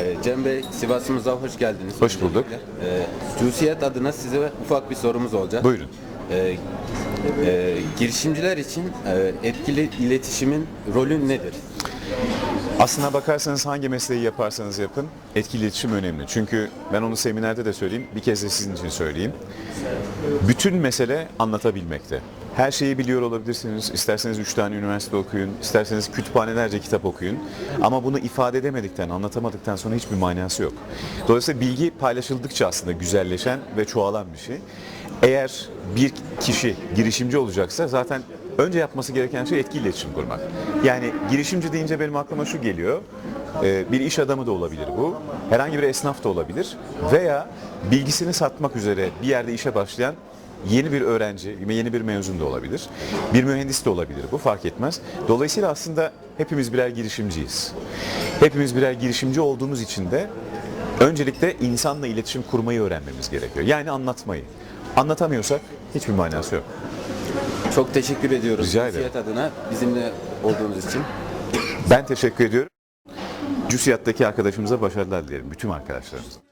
Ee, Cem Bey, Sivas'ımıza hoş geldiniz. Hoş bulduk. Ee, Cusiyet adına size ufak bir sorumuz olacak. Buyurun. Ee, e, girişimciler için e, etkili iletişimin rolü nedir? Aslına bakarsanız hangi mesleği yaparsanız yapın etkili iletişim önemli. Çünkü ben onu seminerde de söyleyeyim, bir kez de sizin için söyleyeyim. Bütün mesele anlatabilmekte. Her şeyi biliyor olabilirsiniz. İsterseniz 3 tane üniversite okuyun, isterseniz kütüphanelerce kitap okuyun. Ama bunu ifade edemedikten, anlatamadıktan sonra hiçbir manası yok. Dolayısıyla bilgi paylaşıldıkça aslında güzelleşen ve çoğalan bir şey. Eğer bir kişi girişimci olacaksa zaten önce yapması gereken şey etkili iletişim kurmak. Yani girişimci deyince benim aklıma şu geliyor. Ee, Bir iş adamı da olabilir bu. Herhangi bir esnaf da olabilir. Veya bilgisini satmak üzere bir yerde işe başlayan yeni bir öğrenci, yeni bir mezun da olabilir. Bir mühendis de olabilir bu fark etmez. Dolayısıyla aslında hepimiz birer girişimciyiz. Hepimiz birer girişimci olduğumuz için de öncelikle insanla iletişim kurmayı öğrenmemiz gerekiyor. Yani anlatmayı. Anlatamıyorsak hiçbir manası yok. Çok teşekkür ediyoruz Rica ederim. Cusiyet adına bizimle olduğunuz için. Ben teşekkür ediyorum. Cüsiyat'taki arkadaşımıza başarılar dilerim. Bütün arkadaşlarımıza.